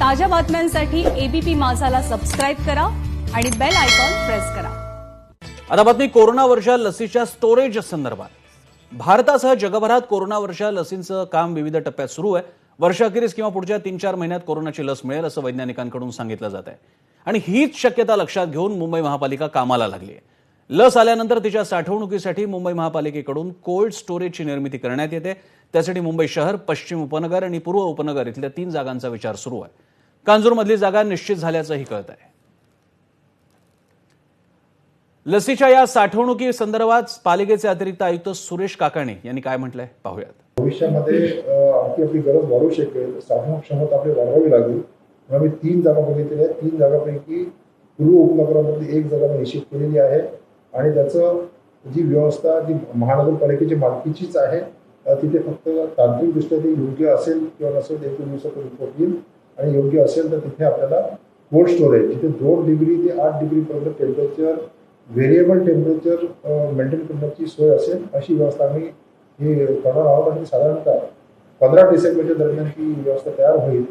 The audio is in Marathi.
ताज्या बातम्यांसाठी एबीपी माझाला सबस्क्राईब करा आणि बेल आयकॉन प्रेस करा. आता बातमी कोरोनावरच्या लसीच्या स्टोरेज संदर्भात. भारतासह जगभरात कोरोनावरच्या लसींचं काम विविध टप्प्यात सुरू आहे. वर्षाखेरीस किंवा पुढच्या तीन चार महिन्यात कोरोनाची लस मिळेल असं वैज्ञानिकांकडून सांगितलं जात आहे आणि हीच शक्यता लक्षात घेऊन मुंबई महापालिका कामाला लागली आहे. लस आल्यानंतर तिच्या साठवणुकीसाठी मुंबई महापालिकेकडून कोल्ड स्टोरेजची निर्मिती करण्यात येते. त्यासाठी मुंबई शहर पश्चिम उपनगर आणि पूर्व उपनगर इथल्या तीन जागांचा विचार सुरू आहे. कांजूरमधली जागा निश्चित झाल्याचंही कळत आहे लसीच्या या साठवणुकी संदर्भात पालिकेचे अतिरिक्त आयुक्त सुरेश काकाणे यांनी काय म्हटलंय पाहूयात. भविष्यामध्ये आणखी आपली गरज वाढू शकेल साठवणूक क्षमता आपली वाढवावी लागेल. आम्ही तीन जागा बघितलेल्या आहेत. तीन जागापैकी पूर्व उपनगरामध्ये एक जागा मी निश्चित केलेली आहे. आणि त्याचं जी व्यवस्था जी महानगरपालिकेची मालकीचीच आहे तिथे फक्त तांत्रिकदृष्ट्या ते योग्य असेल किंवा नसेल एक दोन दिवसात येईल. आणि योग्य असेल तर तिथे आपल्याला कोल्ड स्टोरेज जिथे दोन डिग्री ते आठ डिग्रीपर्यंत टेम्परेचर व्हेरिएबल टेम्परेचर मेंटेन करण्याची सोय असेल अशी व्यवस्था आम्ही हे करणार आहोत. आणि साधारणतः पंधरा डिसेंबरच्या दरम्यान ती व्यवस्था तयार होईल.